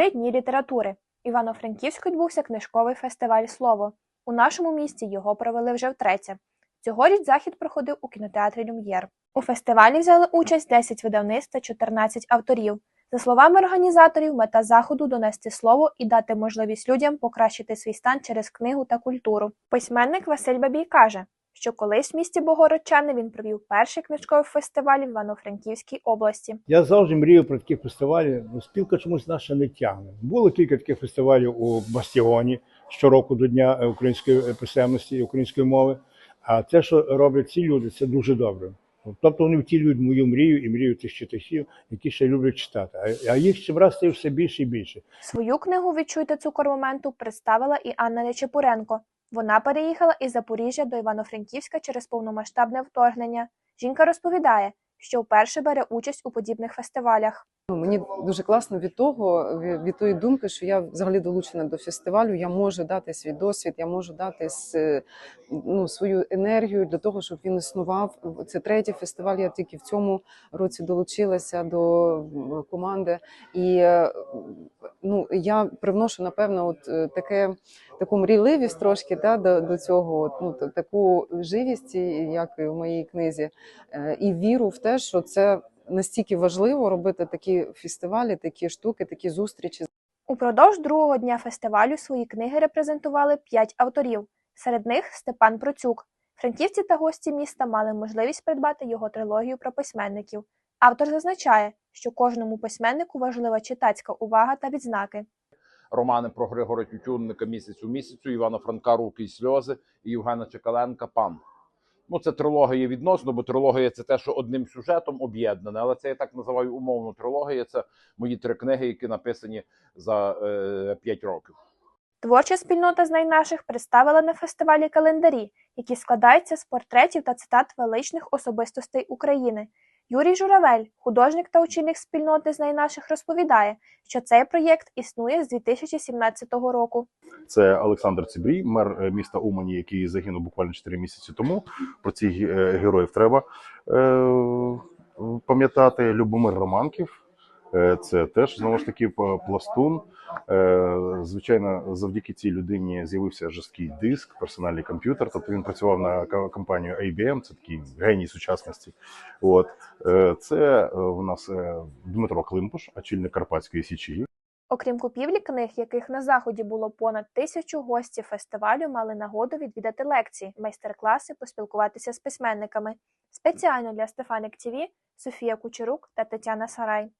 Три дні літератури. Івано-Франківську відбувся книжковий фестиваль Слово. У нашому місті його провели вже втретє. Цьогоріч захід проходив у кінотеатрі Люм'єр. У фестивалі взяли участь 10 видавництв та 14 авторів. За словами організаторів, мета заходу донести слово і дати можливість людям покращити свій стан через книгу та культуру. Письменник Василь Бабій каже, що колись в місті Богородчани він провів перший книжковий фестиваль в Івано-Франківській області. Я завжди мріяв про такі фестивалі. Ну, спілка чомусь наша не тягне. Було кілька таких фестивалів у Бастіоні щороку до Дня е, української писемності і української мови. А те, що роблять ці люди, це дуже добре. Тобто вони втілюють мою мрію і мрію тих читачів, які ще люблять читати. А- А їх чим раз стає все більше і більше. Свою книгу Відчуйте цукор моменту представила і Анна Нечепуренко. Вона переїхала із Запоріжжя до Івано-Франківська через повномасштабне вторгнення. Жінка розповідає, що вперше бере участь у подібних фестивалях. Ну, Мені дуже класно від того, від, тої думки, що я взагалі долучена до фестивалю. Я можу дати свій досвід, я можу дати с- ну, свою енергію для того, щоб він існував. Це третій фестиваль. Я тільки в цьому році долучилася до команди, і е, ну я привношу напевно, от е, таке таку мрійливість трошки да, до, до цього, от, ну таку живість, як і в моїй книзі, е, і віру в те, що це настільки важливо робити такі фестивалі, такі штуки, такі зустрічі. Упродовж другого дня фестивалю свої книги репрезентували п'ять авторів. Серед них Степан Процюк. Франківці та гості міста мали можливість придбати його трилогію про письменників. Автор зазначає, що кожному письменнику важлива читацька увага та відзнаки. романи про Григора Тютюнника місяць у місяцю, Івана Франка Руки і сльози і Євгена Чекаленка Пан. Ну, це трилогія відносно, бо трилогія це те, що одним сюжетом об'єднане. Але це я так називаю умовну трилогія. Це мої три книги, які написані за е, 5 років. Творча спільнота з найнаших представила на фестивалі календарі, які складаються з портретів та цитат величних особистостей України. Юрій Журавель, художник та очільник спільноти з найнаших, розповідає, що цей проєкт існує з 2017 року. Це Олександр Цибрій, мер е, міста Умані, який загинув буквально 4 місяці тому. Про цих е, героїв треба е, пам'ятати. Любомир Романків. Е, Це теж знову ж таки пластун. Е, Звичайно, завдяки цій людині з'явився жорсткий диск, персональний комп'ютер. Тобто він працював на компанію IBM, це такий геній сучасності. От Е, це у нас Дмитро Климпуш, очільник Карпатської січі. Окрім купівлі книг, яких на заході було понад тисячу гості фестивалю, мали нагоду відвідати лекції, майстер-класи, поспілкуватися з письменниками. Спеціально для Стефаник ТВ Софія Кучерук та Тетяна Сарай.